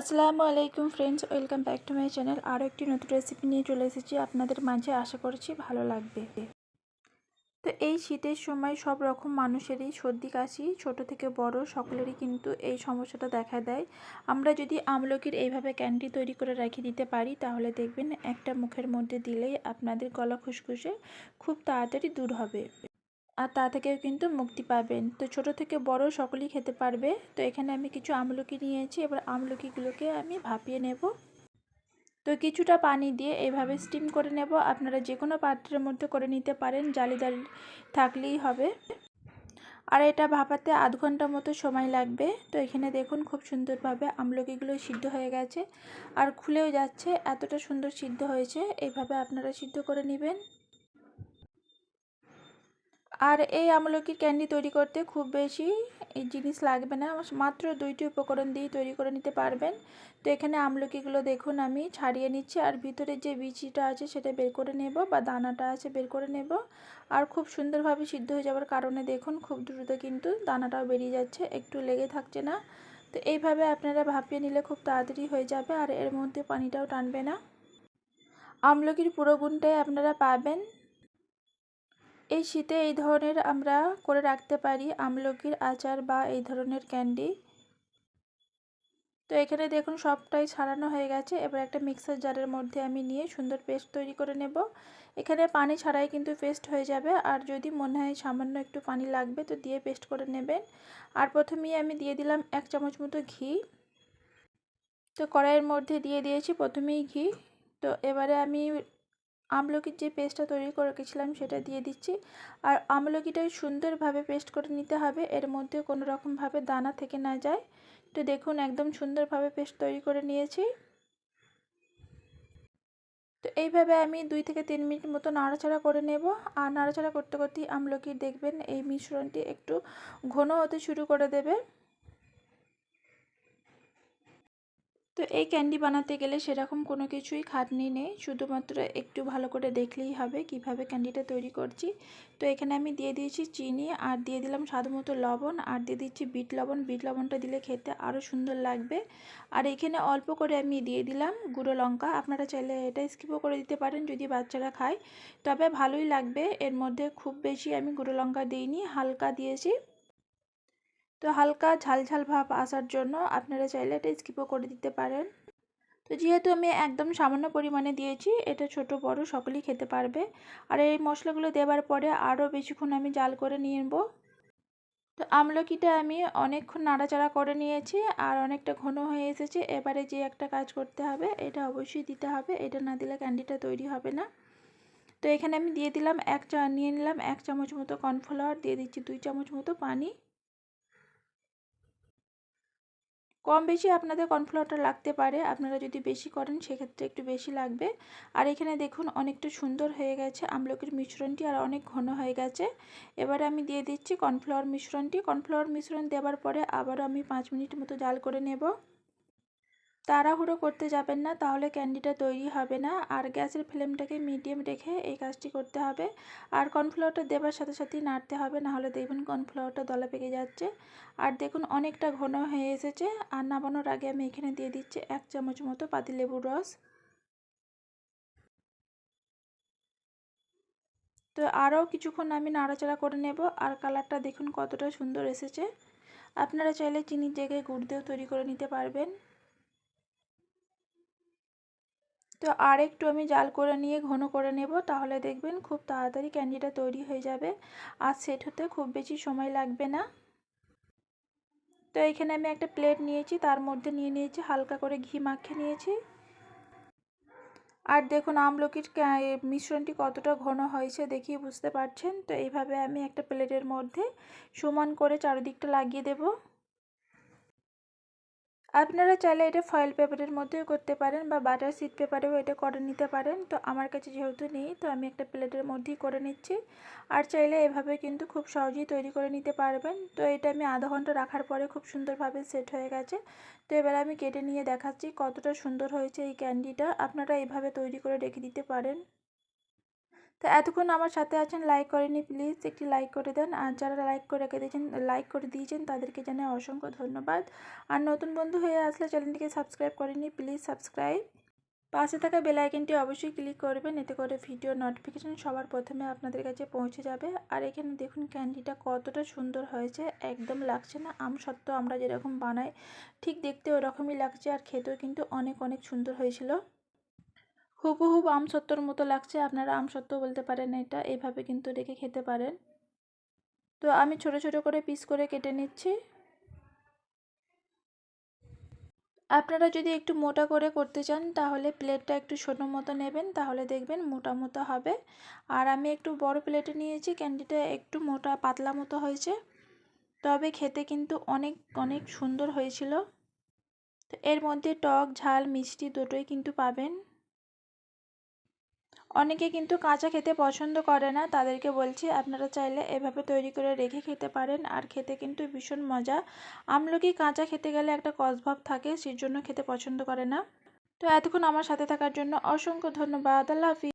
আসসালামু আলাইকুম friends welcome back to my channel আরও একটি নতুন রেসিপি নিয়ে চলে এসেছি। আপনাদের মাঝে আশা করছি ভালো লাগবে। তো এই শীতের সময় সব রকম মানুষেরই সর্দি, কাশি, ছোট থেকে বড় সকলেরই কিন্তু এই সমস্যাটা দেখা দেয়। আমরা যদি আমলকির এইভাবে ক্যান্ডি তৈরি করে রেখে দিতে পারি, তাহলে দেখবেন একটা মুখের মধ্যে দিলেই আপনাদের গলা খুসখুসে খুব তাড়াতাড়ি দূর হবে। আর তা থেকেও কিন্তু মুক্তি পাবেন। তো ছোট থেকে বড় সকলেই খেতে পারবে। তো এখানে আমি কিছু আমলকি নিয়েছি। এবার আমলকিগুলোকে আমি ভাপিয়ে নেব। তো কিছুটা পানি দিয়ে এভাবে স্টিম করে নেব। আপনারা যে কোনো পাত্রের মধ্যে করে নিতে পারেন। জালিদার থাকলেই হবে। আর এটা ভাপাতে আধ ঘণ্টা মতো সময় লাগবে। তো এখানে দেখুন খুব সুন্দরভাবে আমলকিগুলো সিদ্ধ হয়ে গেছে। আর খুলেও যাচ্ছে। এতটা সুন্দর সিদ্ধ হয়েছে। এইভাবে আপনারা সিদ্ধ করে নেবেন। আর এই আমলকির ক্যান্ডি তৈরি করতে খুব বেশি এই জিনিস লাগবে না মাত্র দুইটি উপকরণ দিয়ে তৈরি করে নিতে পারবেন। তো এখানে আমলকিগুলো দেখুন, আমি ছাড়িয়ে নিচ্ছি আর ভিতরে যে বিচিটা আছে সেটা বের করে নেব বা দানাটা আছে বের করে নেব। আর খুব সুন্দরভাবে সিদ্ধ হয়ে যাওয়ার কারণে দেখুন, খুব দ্রুত কিন্তু দানাটাও বেরিয়ে যাচ্ছে, একটু লেগে থাকছে না। তো এইভাবে আপনারা ভাপিয়ে নিলে খুব তাড়াতাড়ি হয়ে যাবে আর এর মধ্যে পানিটাও টানবে না। আমলকির পুরো গুণটাই আপনারা পাবেন। এই শীতে এই ধরনের আমরা করে রাখতে পারি আমলকির আচার বা এই ধরনের ক্যান্ডি। তো এখানে দেখুন সবটাই ছাড়ানো হয়ে গেছে। এবার একটা মিক্সার জারের মধ্যে আমি নিয়ে সুন্দর পেস্ট তৈরি করে নেব। এখানে পানি ছাড়াই কিন্তু পেস্ট হয়ে যাবে। আর যদি মনে হয় সামান্য একটু পানি লাগবে তো দিয়ে পেস্ট করে নেবেন। আর প্রথমেই আমি দিয়ে দিলাম এক চামচ মতো ঘি। তো কড়াইয়ের মধ্যে দিয়ে দিয়েছি প্রথমেই ঘি। তো এবারে আমি আমলকির যে পেস্টটা তৈরি করে রেখেছিলাম সেটা দিয়ে দিচ্ছি। আর আমলকিটা সুন্দরভাবে পেস্ট করে নিতে হবে। এর মধ্যে কোনো রকমভাবে দানা থেকে না যায়। তো দেখুন, একদম সুন্দরভাবে পেস্ট তৈরি করে নিয়েছি। তো এইভাবে আমি দুই থেকে তিন মিনিট মতো নাড়াচাড়া করে নেব। আর নাড়াচাড়া করতে করতেই আমলকি দেখবেন এই মিশ্রণটি একটু ঘন হতে শুরু করে দেবে। তো এই ক্যান্ডি বানাতে গেলে সেরকম কোনো কিছুই খাটনি নেই, শুধুমাত্র একটু ভালো করে দেখলেই হবে কীভাবে ক্যান্ডিটা তৈরি করছি। তো এখানে আমি দিয়ে দিয়েছি চিনি আর দিয়ে দিলাম স্বাদ মতো লবণ আর দিয়ে দিচ্ছি বিট লবণ। বিট লবণটা দিলে খেতে আরও সুন্দর লাগবে। আর এখানে অল্প করে আমি দিয়ে দিলাম গুঁড়ো লঙ্কা। আপনারা চাইলে এটা স্কিপও করে দিতে পারেন যদি বাচ্চারা খায়। তবে ভালোই লাগবে। এর মধ্যে খুব বেশি আমি গুঁড়ো লঙ্কা দিইনি, হালকা দিয়েছি। তো হালকা ঝাল ঝাল ভাব আসার জন্য আপনারা চাইলে এটা স্কিপও করে দিতে পারেন। তো যেহেতু আমি একদম সামান্য পরিমাণে দিয়েছি, এটা ছোট, বড় সকলেই খেতে পারবে। আর এই মশলাগুলো দেওয়ার পরে আরও বেশিক্ষণ আমি জাল করে নিয়ে নেব। তো আমলকিটা আমি অনেকক্ষণ নাড়াচাড়া করে নিয়েছি আর অনেকটা ঘন হয়ে এসেছে। এবারে যে একটা কাজ করতে হবে, এটা অবশ্যই দিতে হবে। এটা না দিলে ক্যান্ডিটা তৈরি হবে না। তো এখানে আমি দিয়ে দিলাম এক চা, নিয়ে নিলাম এক চামচ মতো কর্নফ্লাওয়ার, দিয়ে দিচ্ছি দুই চামচ মতো পানি। কম বেশি আপনাদের কর্নফ্লাওয়ারটা লাগতে পারে, আপনারা যদি বেশি করেন সেক্ষেত্রে একটু বেশি লাগবে। আর এখানে দেখুন অনেকটা সুন্দর হয়ে গেছে আমলকির মিশ্রণটি আর অনেক ঘন হয়ে গেছে। এবারে আমি দিয়ে দিচ্ছি কর্নফ্লাওয়ার মিশ্রণটি। কর্নফ্লাওয়ার মিশ্রণ দেওয়ার পরে আবারও আমি পাঁচ মিনিট মতো জাল করে নেব। তাড়াহুড়ো করতে যাবেন না, তাহলে ক্যান্ডিটা তৈরি হবে না। আর গ্যাসের ফ্লেমটাকে মিডিয়াম রেখে এই কাজটি করতে হবে। আর কর্নফ্লাওয়ারটা দেবার সাথে সাথেই নাড়তে হবে, নাহলে দেখবেন কর্নফ্লাওয়ারটা দলা পেকে যাচ্ছে। আর দেখুন, অনেকটা ঘন হয়ে এসেছে। আর নামানোর আগে আমি এখানে দিয়ে দিচ্ছি এক চামচ মতো পাতিলেবুর রস। তো আরও কিছুক্ষণ আমি নাড়াচাড়া করে নেব। আর কালারটা দেখুন কতটা সুন্দর এসেছে। আপনারা চাইলে চিনির জায়গায় গুড় দিয়েও তৈরি করে নিতে পারবেন। তো আর একটু আমি জাল করে নিয়ে, ঘন করে নেব, তাহলে দেখবেন খুব তাড়াতাড়ি ক্যান্ডিটা তৈরি হয়ে যাবে। আর সেট হতে খুব বেশি সময় লাগবে না। তো এখানে আমি একটা প্লেট নিয়েছি, তার মধ্যে নিয়ে নিয়েছি, হালকা করে ঘি মাখিয়ে নিয়েছি। আর দেখুন আমলকির মিশ্রণটি কতটা ঘন হয়েছে দেখিয়ে বুঝতে পারছেন? তো এইভাবে আমি একটা প্লেটের মধ্যে সমান করে চারিদিকটা লাগিয়ে দেবো। আপনারা চাইলে এটা ফয়েল পেপারের মধ্যেও করতে পারেন বা বাটার সিট পেপারেও এটা করে নিতে পারেন। তো আমার কাছে যেহেতু নেই, তো আমি একটা প্লেটের মধ্যেই করে নিচ্ছি। আর চাইলে এভাবে কিন্তু খুব সহজেই তৈরি করে নিতে পারবেন। তো এটা আমি আধা ঘণ্টা রাখার পরে খুব সুন্দরভাবে সেট হয়ে গেছে। তো এবার আমি কেটে নিয়ে দেখাচ্ছি কতটা সুন্দর হয়েছে এই ক্যান্ডিটা আপনারা এভাবে তৈরি করে রেখে দিতে পারেন। তো এতক্ষণ আমার সাথে আছেন লাইক করেনি প্লিজ একটি লাইক করে দেন। আর যারা লাইক করে রেখে দিয়েছেন লাইক করে দিয়েছেন, তাদেরকে জানাই অসংখ্য ধন্যবাদ। আর নতুন বন্ধু হয়ে আসলে চ্যানেলটিকে সাবস্ক্রাইব করেনি প্লিজ সাবস্ক্রাইব পাশে থাকা বেল আইকনটি অবশ্যই ক্লিক করবেন, এতে করে ভিডিও নোটিফিকেশান সবার প্রথমে আপনাদের কাছে পৌঁছে যাবে। আর এখানে দেখুন ক্যান্ডিটা কতটা সুন্দর হয়েছে, একদম লাগছে না। আম সত্ত্বেও আমরা যেরকম বানাই, ঠিক দেখতে ওরকমই লাগছে। আর খেতেও কিন্তু অনেক অনেক সুন্দর হয়েছিল। হুবহুব আম সত্তর মতো লাগছে, আপনারা আম সত্ত্ব বলতে পারেন এটা, এভাবে কিন্তু রেখে খেতে পারেন। তো আমি ছোট ছোট করে পিস করে কেটে নিচ্ছি। আপনারা যদি একটু মোটা করে করতে চান, তাহলে প্লেটটা একটু ছোটো মতো নেবেন, তাহলে দেখবেন মোটা মতো হবে। আর আমি একটু বড় প্লেটে নিয়েছি, ক্যান্ডিটা একটু মোটা, পাতলা মতো হয়েছে। তবে খেতে কিন্তু অনেক অনেক সুন্দর হয়েছিল। তো এর মধ্যে টক, ঝাল, মিষ্টি দুটোই কিন্তু পাবেন। অনেকে কিন্তু কাঁচা খেতে পছন্দ করে না। তাদেরকে বলছি, আপনারা চাইলে এভাবে তৈরি করে রেখে খেতে পারেন। আর খেতে কিন্তু ভীষণ মজা। আমলকি কাঁচা খেতে গেলে একটা কসভাব থাকে সেই জন্য খেতে পছন্দ করে না। তো এতক্ষণ আমার সাথে থাকার জন্য অসংখ্য ধন্যবাদ। আল্লাহ হাফিজ।